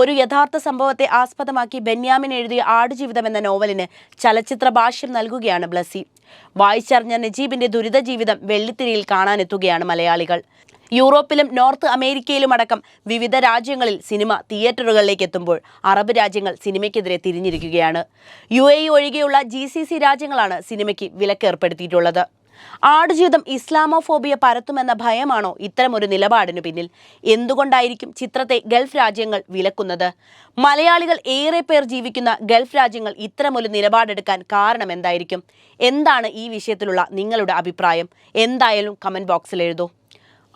ഒരു യഥാർത്ഥ സംഭവത്തെ ആസ്പദമാക്കി ബെന്യാമിൻ എഴുതിയ ആടുജീവിതം എന്ന നോവലിന് ചലച്ചിത്ര ഭാഷ്യം നൽകുകയാണ് ബ്ലസി വായിച്ചറിഞ്ഞ നജീബിന്റെ ദുരിത ജീവിതം വെള്ളിത്തിരിയിൽ കാണാനെത്തുകയാണ് മലയാളികൾ. യൂറോപ്പിലും നോർത്ത് അമേരിക്കയിലും അടക്കം വിവിധ രാജ്യങ്ങളിൽ സിനിമ തിയേറ്ററുകളിലേക്ക് എത്തുമ്പോൾ അറബ് രാജ്യങ്ങൾ സിനിമയ്ക്കെതിരെ തിരിഞ്ഞിരിക്കുകയാണ്. യു ഒഴികെയുള്ള ജി രാജ്യങ്ങളാണ് സിനിമയ്ക്ക് വിലക്കേർപ്പെടുത്തിയിട്ടുള്ളത്. ആടുജീവിതം ഇസ്ലാമോഫോബിയ പരത്തുമെന്ന ഭയമാണോ ഇത്തരമൊരു നിലപാടിനു പിന്നിൽ? എന്തുകൊണ്ടായിരിക്കും ചിത്രത്തെ ഗൾഫ് രാജ്യങ്ങൾ വിലക്കുന്നത്? മലയാളികൾ ഏറെ പേർ ജീവിക്കുന്ന ഗൾഫ് രാജ്യങ്ങൾ ഇത്തരമൊരു നിലപാടെടുക്കാൻ കാരണം എന്തായിരിക്കും? എന്താണ് ഈ വിഷയത്തിലുള്ള നിങ്ങളുടെ അഭിപ്രായം? എന്തായാലും കമന്റ് ബോക്സിൽ എഴുതൂ.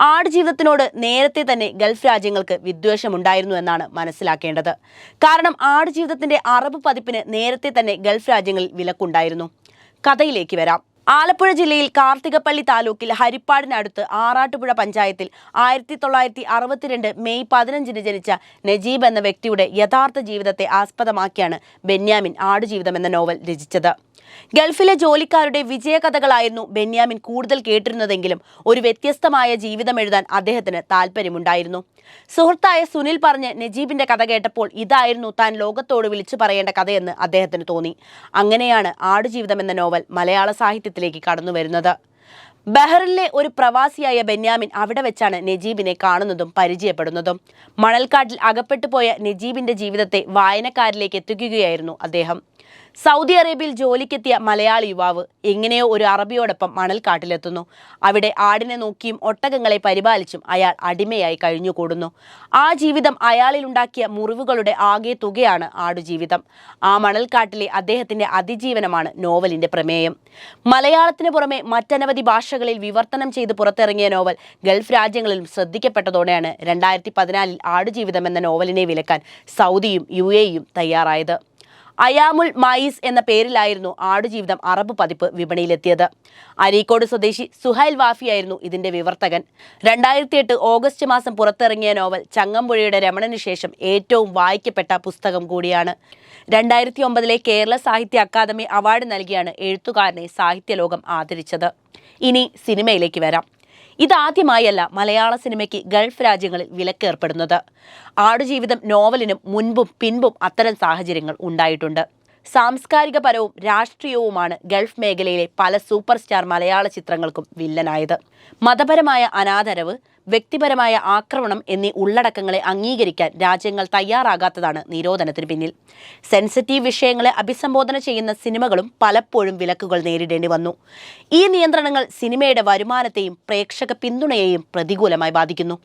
ആടുജീവിതത്തിനോട് നേരത്തെ തന്നെ ഗൾഫ് രാജ്യങ്ങൾക്ക് വിദ്വേഷമുണ്ടായിരുന്നു എന്നാണ് മനസ്സിലാക്കേണ്ടത്. കാരണം ആടുജീവിതത്തിന്റെ അറബ് പതിപ്പിന് നേരത്തെ തന്നെ ഗൾഫ് രാജ്യങ്ങളിൽ വിലക്കുണ്ടായിരുന്നു. കഥയിലേക്ക് വരാം. ആലപ്പുഴ ജില്ലയിൽ കാർത്തികപ്പള്ളി താലൂക്കിൽ ഹരിപ്പാടിനടുത്ത് ആറാട്ടുപുഴ പഞ്ചായത്തിൽ ആയിരത്തി തൊള്ളായിരത്തി അറുപത്തിരണ്ട് മെയ് പതിനഞ്ചിന് ജനിച്ച നജീബ് എന്ന വ്യക്തിയുടെ യഥാർത്ഥ ജീവിതത്തെ ആസ്പദമാക്കിയാണ് ബെന്യാമിൻ ആടുജീവിതം എന്ന നോവൽ രചിച്ചത്. ഗൾഫിലെ ജോലിക്കാരുടെ വിജയകഥകളായിരുന്നു ബെന്യാമിൻ കൂടുതൽ കേട്ടിരുന്നതെങ്കിലും ഒരു വ്യത്യസ്തമായ ജീവിതം എഴുതാൻ അദ്ദേഹത്തിന് താല്പര്യമുണ്ടായിരുന്നു സുഹൃത്തായ സുനിൽ പറഞ്ഞ് നജീബിന്റെ കഥ കേട്ടപ്പോൾ ഇതായിരുന്നു താൻ ലോകത്തോട് വിളിച്ചു പറയേണ്ട കഥയെന്ന് അദ്ദേഹത്തിന് തോന്നി. അങ്ങനെയാണ് ആടുജീവിതം എന്ന നോവൽ മലയാള സാഹിത്യത്തിലേക്ക് കടന്നു വരുന്നത്. ബഹ്റിനിലെ ഒരു പ്രവാസിയായ ബെന്യാമിൻ അവിടെ വെച്ചാണ് നജീബിനെ കാണുന്നതും പരിചയപ്പെടുന്നതും. മണൽക്കാട്ടിൽ അകപ്പെട്ടു പോയ നജീബിന്റെ ജീവിതത്തെ വായനക്കാരിലേക്ക് എത്തിക്കുകയായിരുന്നു അദ്ദേഹം. സൗദി അറേബ്യയിൽ ജോലിക്കെത്തിയ മലയാളി യുവാവ് എങ്ങനെയോ ഒരു അറബിയോടൊപ്പം മണൽക്കാട്ടിലെത്തുന്നു. അവിടെ ആടിനെ നോക്കിയും ഒട്ടകങ്ങളെ പരിപാലിച്ചും അയാൾ അടിമയായി കഴിഞ്ഞുകൂടുന്നു. ആ ജീവിതം അയാളിലുണ്ടാക്കിയ മുറിവുകളുടെ ആകെ തുകയാണ് ആടുജീവിതം. ആ മണൽക്കാട്ടിലെ അദ്ദേഹത്തിന്റെ അതിജീവനമാണ് നോവലിന്റെ പ്രമേയം. മലയാളത്തിന് പുറമെ മറ്റനവധി ഭാഷകളിൽ വിവർത്തനം ചെയ്ത് പുറത്തിറങ്ങിയ നോവൽ ഗൾഫ് രാജ്യങ്ങളിലും ശ്രദ്ധിക്കപ്പെട്ടതോടെയാണ് രണ്ടായിരത്തി പതിനാലിൽ ആടുജീവിതം എന്ന നോവലിനെ വിലക്കാൻ സൗദിയും യു എയും തയ്യാറായത്. അയാമുൽ മായിസ് എന്ന പേരിലായിരുന്നു ആടുജീവിതം അറബ് പതിപ്പ് വിപണിയിലെത്തിയത്. അരീക്കോട് സ്വദേശി സുഹൈൽ വാഫിയായിരുന്നു ഇതിന്റെ വിവർത്തകൻ. രണ്ടായിരത്തി എട്ട് ഓഗസ്റ്റ് മാസം പുറത്തിറങ്ങിയ നോവൽ ചങ്ങമ്പുഴയുടെ രമണന് ശേഷം ഏറ്റവും വായിക്കപ്പെട്ട പുസ്തകം കൂടിയാണ്. രണ്ടായിരത്തി ഒമ്പതിലെ കേരള സാഹിത്യ അക്കാദമി അവാർഡ് നൽകിയാണ് എഴുത്തുകാരനെ സാഹിത്യലോകം ആദരിച്ചത്. ഇനി സിനിമയിലേക്ക് വരാം. ഇതാദ്യമായല്ല മലയാള സിനിമയ്ക്ക് ഗൾഫ് രാജ്യങ്ങളിൽ വിലക്കേർപ്പെടുന്നത്. ആടുജീവിതം നോവലിനും മുൻപും പിൻപും അത്തരം സാഹചര്യങ്ങൾ ഉണ്ടായിട്ടുണ്ട്. സാംസ്കാരിക പരവും രാഷ്ട്രീയവുമാണ് ഗൾഫ് മേഖലയിലെ പല സൂപ്പർ സ്റ്റാർ മലയാള ചിത്രങ്ങൾക്കും വില്ലനായത്. മതപരമായ അനാദരവ് വ്യക്തിപരമായ ആക്രമണം എന്നീ ഉള്ളടക്കങ്ങളെ അംഗീകരിക്കാൻ രാജ്യങ്ങൾ തയ്യാറാകാത്തതാണ് നിരോധനത്തിന് പിന്നിൽ. സെൻസിറ്റീവ് വിഷയങ്ങളെ അഭിസംബോധന ചെയ്യുന്ന സിനിമകളും പലപ്പോഴും വിലക്കുകൾ നേരിടേണ്ടി വന്നു. ഈ നിയന്ത്രണങ്ങൾ സിനിമയുടെ വരുമാനത്തെയും പ്രേക്ഷക പിന്തുണയെയും പ്രതികൂലമായി ബാധിക്കുന്നു.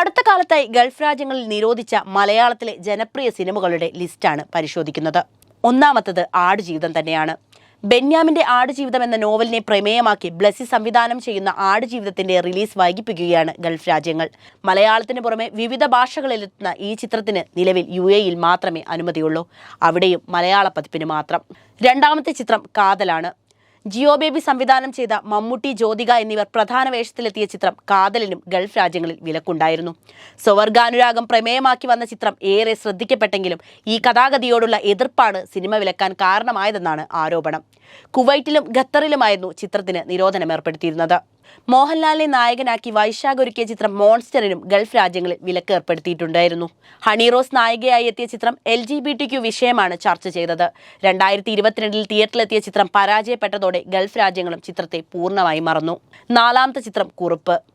അടുത്ത കാലത്തായി ഗൾഫ് രാജ്യങ്ങളിൽ നിരോധിച്ച മലയാളത്തിലെ ജനപ്രിയ സിനിമകളുടെ ലിസ്റ്റാണ് പരിശോധിക്കുന്നത്. ഒന്നാമത്തത് ആടുജീവിതം തന്നെയാണ്. ബെന്യാമിന്റെ ആടുജീവിതം എന്ന നോവലിനെ പ്രമേയമാക്കി ബ്ലസി സംവിധാനം ചെയ്യുന്ന ആടുജീവിതത്തിന്റെ റിലീസ് വൈകിപ്പിക്കുകയാണ് ഗൾഫ് രാജ്യങ്ങൾ. മലയാളത്തിന് പുറമെ വിവിധ ഭാഷകളിലെത്തുന്ന ഈ ചിത്രത്തിന് നിലവിൽ യു എയിൽ മാത്രമേ അനുമതിയുള്ളൂ. അവിടെയും മലയാള പതിപ്പിന് മാത്രം. രണ്ടാമത്തെ ചിത്രം കാതലാണ്. ജിയോ ബേബി സംവിധാനം ചെയ്ത മമ്മൂട്ടി ജ്യോതിക എന്നിവർ പ്രധാന വേഷത്തിലെത്തിയ ചിത്രം കാതലിനും ഗൾഫ് രാജ്യങ്ങളിൽ വിലക്കുണ്ടായിരുന്നു. സ്വവർഗാനുരാഗം പ്രമേയമാക്കി വന്ന ചിത്രം ഏറെ ശ്രദ്ധിക്കപ്പെട്ടെങ്കിലും ഈ കഥാഗതിയോടുള്ള എതിർപ്പാണ് സിനിമ വിലക്കാൻ കാരണമായതെന്നാണ് ആരോപണം. കുവൈറ്റിലും ഖത്തറിലുമായിരുന്നു ചിത്രത്തിന് നിരോധനം ഏർപ്പെടുത്തിയിരുന്നത് മോഹൻലാലിനെ നായകനാക്കി വൈശാഖ് ഒരുക്കിയ ചിത്രം മോൺസ്റ്ററിനും ഗൾഫ് രാജ്യങ്ങളിൽ വിലക്ക് ഏർപ്പെടുത്തിയിട്ടുണ്ടായിരുന്നു. ഹണിറോസ് നായികയായി എത്തിയ ചിത്രം L G B T Q വിഷയമാണ് ചർച്ച ചെയ്തത്. രണ്ടായിരത്തി ഇരുപത്തിരണ്ടിൽ തിയേറ്ററിലെത്തിയ ചിത്രം പരാജയപ്പെട്ടതോടെ ഗൾഫ് രാജ്യങ്ങളും ചിത്രത്തെ പൂർണമായി മറന്നു. നാലാമത്തെ ചിത്രം കുറുപ്പ്.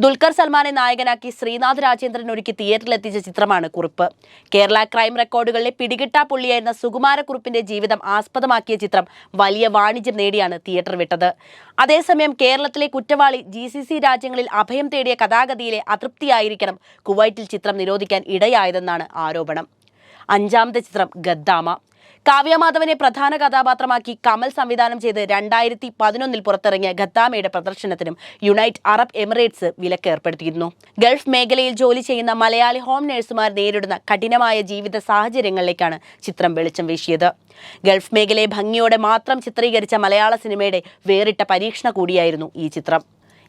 ദുൽഖർ സൽമാനെ നായകനാക്കി ശ്രീനാഥ് രാജേന്ദ്രൻ ഒരുക്കി തിയേറ്ററിലെത്തിച്ച ചിത്രമാണ് കുറിപ്പ്. കേരള ക്രൈം റെക്കോർഡുകളിലെ പിടികിട്ടാ പുള്ളിയായിരുന്ന സുകുമാരക്കുറിപ്പിന്റെ ജീവിതം ആസ്പദമാക്കിയ ചിത്രം വലിയ വാണിജ്യം നേടിയാണ് തിയേറ്റർ വിട്ടത്. അതേസമയം കേരളത്തിലെ കുറ്റവാളി ജി രാജ്യങ്ങളിൽ അഭയം തേടിയ കഥാഗതിയിലെ അതൃപ്തിയായിരിക്കണം കുവൈറ്റിൽ ചിത്രം നിരോധിക്കാൻ ഇടയായതെന്നാണ് ആരോപണം. അഞ്ചാമത്തെ ചിത്രം ഗദ്ദാമ. കാവ്യമാധവനെ പ്രധാന കഥാപാത്രമാക്കി കമൽ സംവിധാനം ചെയ്ത് രണ്ടായിരത്തി പതിനൊന്നിൽ പുറത്തിറങ്ങിയ ഖത്താമയുടെ പ്രദർശനത്തിനും യുണൈറ്റ് അറബ് എമിറേറ്റ്സ് വിലക്ക് ഏർപ്പെടുത്തിയിരുന്നു. ഗൾഫ് മേഖലയിൽ ജോലി ചെയ്യുന്ന മലയാളി ഹോം നഴ്സുമാർ നേരിടുന്ന കഠിനമായ ജീവിത സാഹചര്യങ്ങളിലേക്കാണ് ചിത്രം വെളിച്ചം വീശിയത്. ഗൾഫ് മേഖലയെ ഭംഗിയോടെ മാത്രം ചിത്രീകരിച്ച മലയാള സിനിമയുടെ വേറിട്ട പരീക്ഷണ കൂടിയായിരുന്നു ഈ ചിത്രം.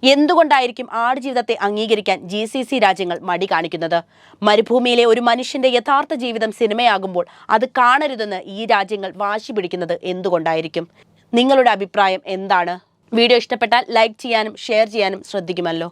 എന്തുകൊണ്ടായിരിക്കും ആടുജീവിതത്തെ അംഗീകരിക്കാൻ ജി സി സി രാജ്യങ്ങൾ മടി കാണിക്കുന്നത്? മരുഭൂമിയിലെ ഒരു മനുഷ്യന്റെ യഥാർത്ഥ ജീവിതം സിനിമയാകുമ്പോൾ അത് കാണരുതെന്ന് ഈ രാജ്യങ്ങൾ വാശി പിടിക്കുന്നത് എന്തുകൊണ്ടായിരിക്കും? നിങ്ങളുടെ അഭിപ്രായം എന്താണ്? വീഡിയോ ഇഷ്ടപ്പെട്ടാൽ ലൈക്ക് ചെയ്യാനും ഷെയർ ചെയ്യാനും ശ്രദ്ധിക്കുമല്ലോ.